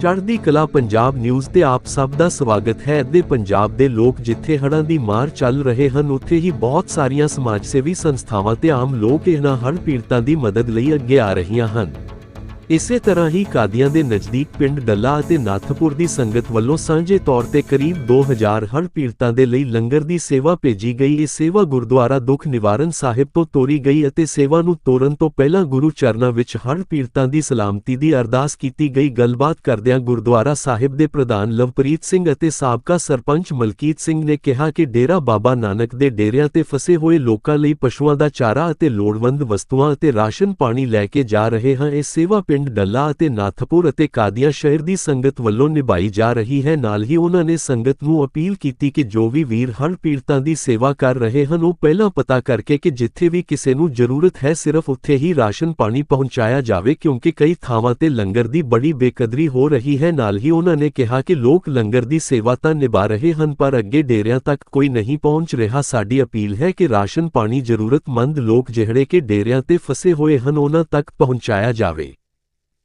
ਚੜ੍ਹਦੀ ਕਲਾ ਪੰਜਾਬ ਨਿਊਜ਼ ਤੇ ਆਪ ਸਭ ਦਾ ਸਵਾਗਤ ਹੈ। ਦੇ ਪੰਜਾਬ ਦੇ ਲੋਕ ਜਿੱਥੇ ਹੜ੍ਹਾਂ ਦੀ ਮਾਰ ਚੱਲ ਰਹੇ ਹਨ, ਉੱਥੇ ਹੀ ਬਹੁਤ ਸਾਰੀਆਂ ਸਮਾਜ ਸੇਵੀ ਸੰਸਥਾਵਾਂ ਤੇ ਆਮ ਲੋਕ ਇਹਨਾਂ ਹੜ੍ਹ ਪੀੜਤਾਂ ਦੀ ਮਦਦ ਲਈ ਅੱਗੇ ਆ ਰਹੀਆਂ ਹਨ। ਇਸੇ ਤਰ੍ਹਾਂ ਹੀ ਕਾਦੀਆਂ ਦੇ ਨਜ਼ਦੀਕ ਪਿੰਡ ਡੱਲਾ ਅਤੇ ਨਾਥਪੁਰ ਦੀ ਸੰਗਤ ਵੱਲੋਂ ਸਾਂਝੇ ਤੌਰ ਤੇ ਕਰੀਬ 2000 ਹੜ੍ਹ ਪੀੜਤਾਂ ਦੇ ਲਈ ਲੰਗਰ ਦੀ ਸੇਵਾ ਭੇਜੀ ਗਈ। ਇਹ ਸੇਵਾ ਗੁਰਦੁਆਰਾ ਦੁੱਖ ਨਿਵਾਰਨ ਸਾਹਿਬ ਤੋਂ ਤੋਰੀ ਗਈ ਅਤੇ ਸੇਵਾ ਨੂੰ ਤੋਰਨ ਤੋਂ ਪਹਿਲਾਂ ਗੁਰੂ ਚਰਨਾਂ ਵਿੱਚ ਹੜ੍ਹ ਪੀੜਤਾਂ ਦੀ ਸਲਾਮਤੀ ਦੀ ਅਰਦਾਸ ਕੀਤੀ ਗਈ। ਗੱਲਬਾਤ ਕਰਦਿਆਂ ਗੁਰਦੁਆਰਾ ਸਾਹਿਬ ਦੇ ਪ੍ਰਧਾਨ ਲਵਪ੍ਰੀਤ ਸਿੰਘ ਅਤੇ ਸਾਬਕਾ ਸਰਪੰਚ ਮਲਕੀਤ ਸਿੰਘ ਨੇ ਕਿਹਾ ਕਿ ਡੇਰਾ ਬਾਬਾ ਨਾਨਕ ਦੇ ਡੇਰਿਆਂ ਤੇ ਫਸੇ ਹੋਏ ਲੋਕਾਂ ਲਈ ਪਸ਼ੂਆਂ ਦਾ ਚਾਰਾ ਅਤੇ ਲੋੜਵੰਦ ਵਸਤੂਆਂ ਅਤੇ ਰਾਸ਼ਨ ਪਾਣੀ ਲੈ ਕੇ ਜਾ ਰਹੇ ਹਾਂ। ਇਹ ਸੇਵਾ ਪਿੰਡ ਡੱਲਾ ਅਤੇ ਨਾਥਪੁਰ ਅਤੇ ਕਾਦੀਆਂ ਸ਼ਹਿਰ ਦੀ ਸੰਗਤ ਵੱਲੋਂ ਨਿਭਾਈ ਜਾ ਰਹੀ ਹੈ। ਨਾਲ ਹੀ ਉਹਨਾਂ ਨੇ ਸੰਗਤ ਨੂੰ ਅਪੀਲ ਕੀਤੀ ਕਿ ਜੋ ਵੀ ਵੀਰ ਹੜ੍ਹ ਪੀੜਤਾਂ ਦੀ ਸੇਵਾ ਕਰ ਰਹੇ ਹਨ, ਉਹ ਪਹਿਲਾਂ ਪਤਾ ਕਰਕੇ ਕਿ ਜਿੱਥੇ ਵੀ ਕਿਸੇ ਨੂੰ ਜ਼ਰੂਰਤ ਹੈ, ਸਿਰਫ ਉੱਥੇ ਹੀ ਰਾਸ਼ਨ ਪਾਣੀ ਪਹੁੰਚਾਇਆ ਜਾਵੇ, ਕਿਉਂਕਿ ਕਈ ਥਾਵਾਂ ਤੇ ਲੰਗਰ ਦੀ ਬੜੀ ਬੇਕਦਰੀ ਹੋ ਰਹੀ ਹੈ। ਨਾਲ ਹੀ ਉਹਨਾਂ ਨੇ ਕਿਹਾ ਕਿ ਲੋਕ ਲੰਗਰ ਦੀ ਸੇਵਾ ਤਾਂ ਨਿਭਾ ਰਹੇ ਹਨ, ਪਰ ਅੱਗੇ ਡੇਰਿਆਂ ਤੱਕ ਕੋਈ ਨਹੀਂ ਪਹੁੰਚ ਰਿਹਾ। ਸਾਡੀ ਅਪੀਲ ਹੈ ਕਿ ਰਾਸ਼ਨ ਪਾਣੀ ਜ਼ਰੂਰਤਮੰਦ ਲੋਕ ਜਿਹੜੇ ਕਿ ਡੇਰਿਆਂ ਤੇ ਫਸੇ ਹੋਏ ਹਨ, ਉਹਨਾਂ ਤੱਕ ਪਹੁੰਚਾਇਆ ਜਾਵੇ।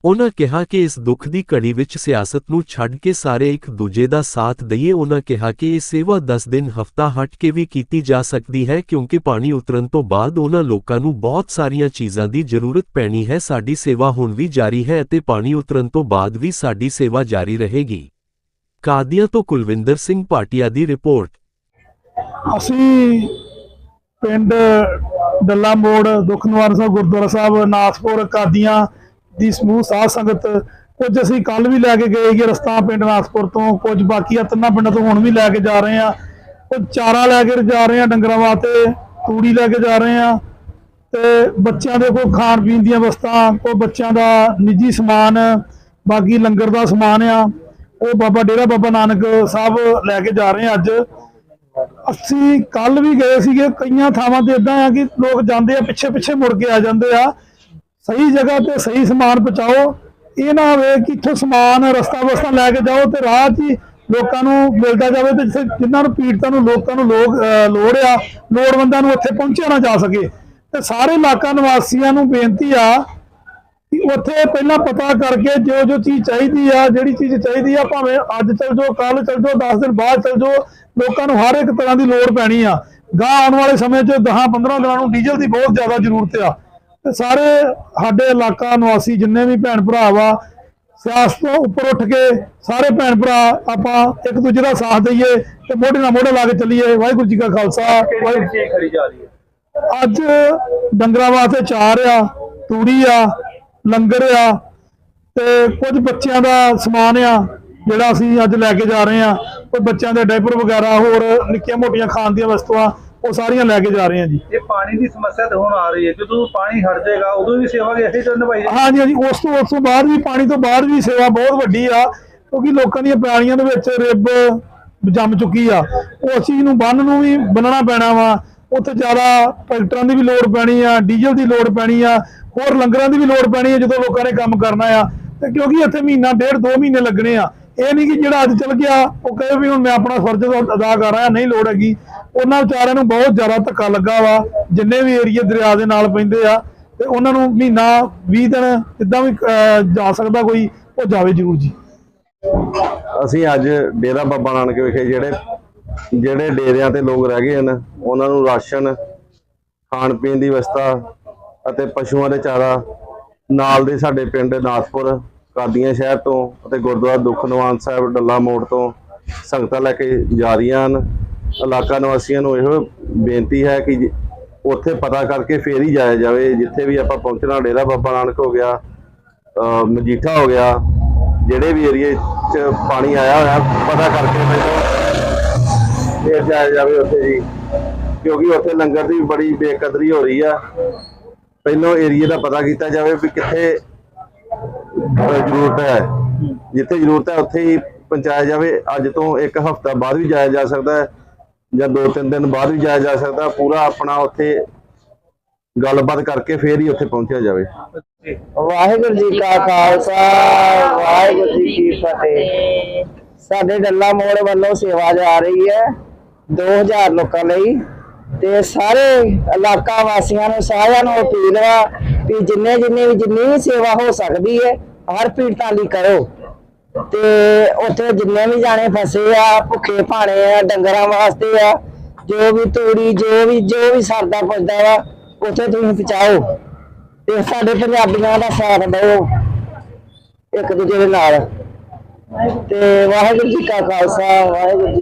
ਉਹਨਾਂ ਕਿਹਾ ਕਿ ਇਸ ਦੁੱਖ ਦੀ ਘੜੀ ਵਿੱਚ ਸਿਆਸਤ ਨੂੰ ਛੱਡ ਕੇ ਸਾਰੇ ਇੱਕ ਦੂਜੇ ਦਾ ਸਾਥ ਦਈਏ। ਉਹਨਾਂ ਕਿਹਾ ਕਿ ਇਹ ਸੇਵਾ 10 ਦਿਨ ਹਫਤਾ ਹਟ ਕੇ ਵੀ ਕੀਤੀ ਜਾ ਸਕਦੀ ਹੈ, ਕਿਉਂਕਿ ਪਾਣੀ ਉਤਰਨ ਤੋਂ ਬਾਅਦ ਉਹਨਾਂ ਲੋਕਾਂ ਨੂੰ ਬਹੁਤ ਸਾਰੀਆਂ ਚੀਜ਼ਾਂ ਦੀ ਜ਼ਰੂਰਤ ਪੈਣੀ ਹੈ। ਸਾਡੀ ਸੇਵਾ ਹੁਣ ਵੀ ਜਾਰੀ ਹੈ ਅਤੇ ਪਾਣੀ ਉਤਰਨ ਤੋਂ ਬਾਅਦ ਵੀ ਸਾਡੀ ਸੇਵਾ ਜਾਰੀ ਰਹੇਗੀ। ਕਾਦੀਆਂ ਤੋਂ ਕੁਲਵਿੰਦਰ ਸਿੰਘ ਭਾਟੀਆ ਦੀ ਰਿਪੋਰਟ। ਅਸੀਂ ਪਿੰਡ ਡੱਲਾ ਮੋੜ ਦੁੱਖ ਸਾਹਿਬ ਗੁਰਦੁਆਰਾ ਸਾਹਿਬ ਨਾਥਪੁਰ ਕਾਦੀਆਂ ਦੀ ਸਮੂਹ ਸਾਧ ਸੰਗਤ, ਕੁਝ ਅਸੀਂ ਕੱਲ ਵੀ ਲੈ ਕੇ ਗਏ ਕਿ ਰਸਤਾ ਪਿੰਡ ਨਾਥਪੁਰ ਤੋਂ, ਕੁਝ ਬਾਕੀ ਆ ਤਿੰਨਾਂ ਪਿੰਡਾਂ ਤੋਂ ਹੁਣ ਵੀ ਲੈ ਕੇ ਜਾ ਰਹੇ ਆ ਕੁਝ ਚਾਰਾ ਲੈ ਕੇ ਜਾ ਰਹੇ ਆ ਡੰਗਰਾਂ ਵਾਸਤੇ, ਤੂੜੀ ਲੈ ਕੇ ਜਾ ਰਹੇ ਆ ਤੇ ਬੱਚਿਆਂ ਦੇ ਕੋਈ ਖਾਣ ਪੀਣ ਦੀਆਂ ਵਸਤਾਂ ਕੋਈ ਬੱਚਿਆਂ ਦਾ ਨਿੱਜੀ ਸਮਾਨ, ਬਾਕੀ ਲੰਗਰ ਦਾ ਸਮਾਨ ਆ, ਉਹ ਬਾਬਾ ਡੇਰਾ ਬਾਬਾ ਨਾਨਕ ਸਾਹਿਬ ਲੈ ਕੇ ਜਾ ਰਹੇ ਆ ਅੱਜ। ਅਸੀਂ ਕੱਲ ਵੀ ਗਏ ਸੀਗੇ, ਕਈਆਂ ਥਾਵਾਂ ਤੇ ਇਦਾਂ ਆ ਕਿ ਲੋਕ ਜਾਂਦੇ ਆ ਪਿੱਛੇ ਪਿੱਛੇ ਮੁੜ ਕੇ ਆ ਜਾਂਦੇ ਆ। ਸਹੀ ਜਗ੍ਹਾ ਤੇ ਸਹੀ ਸਮਾਨ ਪਹੁੰਚਾਓ, ਇਹ ਨਾ ਹੋਵੇ ਕਿ ਇੱਥੋਂ ਸਮਾਨ, ਰਸਤਾ ਵਸਤਾ ਲੈ ਕੇ ਜਾਓ ਤੇ ਰਾਹ 'ਚ ਹੀ ਲੋਕਾਂ ਨੂੰ ਮਿਲਦਾ ਜਾਵੇ ਤੇ ਜਿੱਥੇ ਜਿਨ੍ਹਾਂ ਨੂੰ ਪੀੜਤਾਂ ਨੂੰ, ਲੋਕਾਂ ਨੂੰ ਲੋਕ ਲੋੜ ਆ, ਲੋੜਵੰਦਾਂ ਨੂੰ ਉੱਥੇ ਪਹੁੰਚਿਆ ਨਾ ਜਾ ਸਕੇ। ਤੇ ਸਾਰੇ ਇਲਾਕਾ ਨਿਵਾਸੀਆਂ ਨੂੰ ਬੇਨਤੀ ਆ ਕਿ ਉੱਥੇ ਪਹਿਲਾਂ ਪਤਾ ਕਰਕੇ ਜੋ ਜੋ ਚੀਜ਼ ਚਾਹੀਦੀ ਆ, ਜਿਹੜੀ ਚੀਜ਼ ਚਾਹੀਦੀ ਆ, ਭਾਵੇਂ ਅੱਜ ਚੱਲ ਜਾਓ ਕੱਲ ਚੱਲ ਜਾਓ 10 ਦਿਨ ਬਾਅਦ ਚੱਲ ਜਾਓ, ਲੋਕਾਂ ਨੂੰ ਹਰ ਇੱਕ ਤਰ੍ਹਾਂ ਦੀ ਲੋੜ ਪੈਣੀ ਆ। ਗਾਂ ਆਉਣ ਵਾਲੇ ਸਮੇਂ 'ਚ 10 15 ਦਿਨਾਂ ਨੂੰ ਡੀਜ਼ਲ ਦੀ ਬਹੁਤ ਜ਼ਿਆਦਾ ਜ਼ਰੂਰਤ ਆ। ਤੇ ਸਾਰੇ ਸਾਡੇ ਇਲਾਕਾ ਨਿਵਾਸੀ ਜਿੰਨੇ ਵੀ ਭੈਣ ਭਰਾ ਵਾ ਸਿਆਸਤ ਤੋਂ ਉੱਪਰ ਉੱਠ ਕੇ ਸਾਰੇ ਭੈਣ ਭਰਾ ਆਪਾਂ ਇੱਕ ਦੂਜੇ ਦਾ ਸਾਥ ਦਈਏ ਤੇ ਮੋਢੇ ਨਾਲ ਮੋਢਾ ਲਾ ਕੇ ਚੱਲੀਏ। ਵਾਹਿਗੁਰੂ ਜੀ ਕਾ ਖਾਲਸਾ ਅੱਜ ਡੰਗਰਾਂ ਵਾਸਤੇ ਚਾਰ ਆ ਤੂੜੀ ਆ ਲੰਗਰ ਆ ਤੇ ਕੁਝ ਬੱਚਿਆਂ ਦਾ ਸਮਾਨ ਆ ਜਿਹੜਾ ਅਸੀਂ ਅੱਜ ਲੈ ਕੇ ਜਾ ਰਹੇ ਆ। ਕੋਈ ਬੱਚਿਆਂ ਦੇ ਡਾਈਪਰ ਵਗੈਰਾ ਹੋਰ ਨਿੱਕੀਆਂ ਮੋਟੀਆਂ ਖਾਣ ਦੀਆਂ ਵਸਤੂਆਂ ਉਹ ਸਾਰੀਆਂ ਲੈ ਕੇ ਜਾ ਰਹੇ ਆ ਜੀ। ਇਹ ਪਾਣੀ ਦੀ ਸਮੱਸਿਆ ਤਾਂ ਹੁਣ ਆ ਰਹੀ ਹੈ। ਜਦੋਂ ਪਾਣੀ ਹਟ ਜਾਏਗਾ ਉਦੋਂ ਵੀ ਸੇਵਾ ਇਸੇ ਤੋਂ ਨਿਭਾਈ ਹਾਂਜੀ ਹਾਂਜੀ ਉਸ ਤੋਂ ਉਸ ਤੋਂ ਬਾਅਦ ਵੀ ਪਾਣੀ ਤੋਂ ਬਾਅਦ ਵੀ ਸੇਵਾ ਬਹੁਤ ਵੱਡੀ ਆ ਕਿਉਂਕਿ ਲੋਕਾਂ ਦੀਆਂ ਪੈਲੀਆਂ ਦੇ ਵਿੱਚ ਰਿੱਬ ਜੰਮ ਚੁੱਕੀ ਆ। ਉਹ ਚੀਜ਼ ਨੂੰ ਬੰਨ ਨੂੰ ਵੀ ਬੰਨਣਾ ਪੈਣਾ ਵਾ। ਉੱਥੇ ਜ਼ਿਆਦਾ ਟਰੈਕਟਰਾਂ ਦੀ ਵੀ ਲੋੜ ਪੈਣੀ ਆ ਡੀਜ਼ਲ ਦੀ ਲੋੜ ਪੈਣੀ ਆ ਹੋਰ ਲੰਗਰਾਂ ਦੀ ਵੀ ਲੋੜ ਪੈਣੀ ਆ ਜਦੋਂ ਲੋਕਾਂ ਨੇ ਕੰਮ ਕਰਨਾ ਆ। ਤੇ ਕਿਉਂਕਿ ਇੱਥੇ ਮਹੀਨਾ ਡੇਢ ਦੋ ਮਹੀਨੇ ਲੱਗਣੇ ਆ। ਇਹ ਨਹੀਂ ਕਿ ਜਿਹੜਾ ਅੱਜ ਚੱਲ ਗਿਆ ਉਹ ਕਹੇ ਵੀ ਹੁਣ ਮੈਂ ਆਪਣਾ ਫਰਜ਼ ਅਦਾ ਕਰ ਰਿਹਾ ਨਹੀਂ ਲੋੜ ਹੈਗੀ। ਉਹਨਾਂ ਵਿਚਾਰਿਆਂ ਨੂੰ ਬਹੁਤ ਜ਼ਿਆਦਾ ਧੱਕਾ ਲੱਗਾ ਵਾ, ਜਿੰਨੇ ਵੀ ਏਰੀਏ ਦਰਿਆ ਦੇ ਨਾਲ ਪੈਂਦੇ ਆ, ਤੇ ਉਹਨਾਂ ਨੂੰ ਮਹੀਨਾ 20 ਦਿਨ ਜਿੱਦਾਂ ਵੀ ਜਾ ਸਕਦਾ ਕੋਈ, ਉਹ ਜਾਵੇ ਜ਼ਰੂਰ ਜੀ। ਅਸੀਂ ਅੱਜ ਡੇਰਾ ਬਾਬਾ ਨਾਨਕ ਵਿਖੇ ਜਿਹੜੇ ਜਿਹੜੇ ਡੇਰਿਆਂ ਤੇ ਲੋਕ ਰਹਿ ਗਏ ਹਨ, ਉਹਨਾਂ ਨੂੰ ਰਾਸ਼ਨ, ਖਾਣ ਪੀਣ ਦੀ ਵਿਵਸਥਾ ਅਤੇ ਪਸ਼ੂਆਂ ਦੇ ਚਾਰਾ ਨਾਲ ਦੇ ਸਾਡੇ ਪਿੰਡ ਨਾਥਪੁਰ ਕਾਦੀਆਂ ਸ਼ਹਿਰ ਤੋਂ ਅਤੇ ਗੁਰਦੁਆਰਾ ਦੁੱਖ ਨਿਵਾਰਨ ਸਾਹਿਬ, ਡੱਲਾ ਮੋੜ ਤੋਂ ਸੰਗਤਾਂ ਲੈ ਕੇ ਜਾ ਰਹੀਆਂ ਹਨ। ਇਲਾਕਾ ਨਿਵਾਸੀਆਂ ਨੂੰ ਇਹੋ ਬੇਨਤੀ ਹੈ ਕਿ ਉੱਥੇ ਪਤਾ ਕਰਕੇ ਫੇਰ ਹੀ ਜਾਇਆ ਜਾਵੇ। ਜਿੱਥੇ ਵੀ ਆਪਾਂ ਪਹੁੰਚਣਾ, ਡੇਰਾ ਬਾਬਾ ਨਾਨਕ ਹੋ ਗਿਆ ਮਜੀਠਾ ਹੋ ਗਿਆ, ਜਿਹੜੇ ਵੀ ਏਰੀਏ 'ਚ ਪਾਣੀ ਆਇਆ ਹੋਇਆ, ਪਤਾ ਕਰਕੇ ਮੈਨੂੰ ਫੇਰ ਜਾਇਆ ਜਾਵੇ ਉੱਥੇ ਜੀ। ਕਿਉਂਕਿ ਉੱਥੇ ਲੰਗਰ ਦੀ ਬੜੀ ਬੇਕਦਰੀ ਹੋ ਰਹੀ ਆ। ਪਹਿਲੋਂ ਏਰੀਏ ਦਾ ਪਤਾ ਕੀਤਾ ਜਾਵੇ ਵੀ ਕਿੱਥੇ ਜ਼ਰੂਰਤ ਹੈ। ਜਿੱਥੇ ਜ਼ਰੂਰਤ ਹੈ, ਉੱਥੇ ਹੀ ਪਹੁੰਚਾਇਆ ਜਾਵੇ। ਅੱਜ ਤੋਂ ਇੱਕ ਹਫ਼ਤਾ ਬਾਅਦ ਵੀ ਜਾਇਆ ਜਾ ਸਕਦਾ ਹੈ। ਜਾਂ ਦੋ ਤਿੰਨ ਦਿਨ ਬਾਅਦ ਵੀ ਜਾਇਆ ਜਾ ਸਕਦਾ, ਪੂਰਾ ਆਪਣਾ ਉੱਥੇ ਗੱਲਬਾਤ ਕਰਕੇ ਫੇਰ ਹੀ ਉੱਥੇ ਪਹੁੰਚਿਆ ਜਾਵੇ। ਵਾਹਿਗੁਰੂ ਜੀ ਕਾ ਖਾਲਸਾ, ਵਾਹਿਗੁਰੂ ਜੀ ਕੀ ਫਤਿਹ। ਸਾਡੇ ਡੱਲਾ ਮੋੜ ਵੱਲੋਂ ਸੇਵਾ ਜਾ ਰਹੀ ਹੈ 2000 ਲੋਕਾਂ ਲਈ। ਤੇ ਸਾਰੇ ਇਲਾਕਾ ਵਾਸੀਆਂ ਨੂੰ ਸਾਰਿਆਂ ਨੂੰ ਅਪੀਲ ਵਾ ਵੀ ਜਿੰਨੇ ਜਿੰਨੇ ਵੀ ਜਿੰਨੀ ਵੀ ਸੇਵਾ ਹੋ ਸਕਦੀ ਹੈ, ਹਰ ਪੀੜਤਾਂ ਲਈ ਕਰੋ। ਤੇ ਉੱਥੇ ਜਿੰਨੇ ਵੀ ਜਾਣੇ ਫਸੇ ਆ, ਭੁੱਖੇ ਭਾਣੇ ਆ, ਡੰਗਰਾਂ ਵਾਸਤੇ ਆ, ਜੋ ਵੀ ਤੂੜੀ, ਜੋ ਵੀ ਜੋ ਵੀ ਸਰਦਾ ਪੁੱਜਦਾ ਵਾ, ਉੱਥੇ ਤੁਸੀਂ ਪਹੁੰਚਾਓ ਤੇ ਸਾਡੇ ਪੰਜਾਬੀਆਂ ਦਾ ਸਾਥ ਦਿਓ ਇੱਕ ਦੂਜੇ ਦੇ ਨਾਲ। ਤੇ ਵਾਹਿਗੁਰੂ ਜੀ ਕਾ ਖਾਲਸਾ, ਵਾਹਿਗੁਰੂ ਜੀ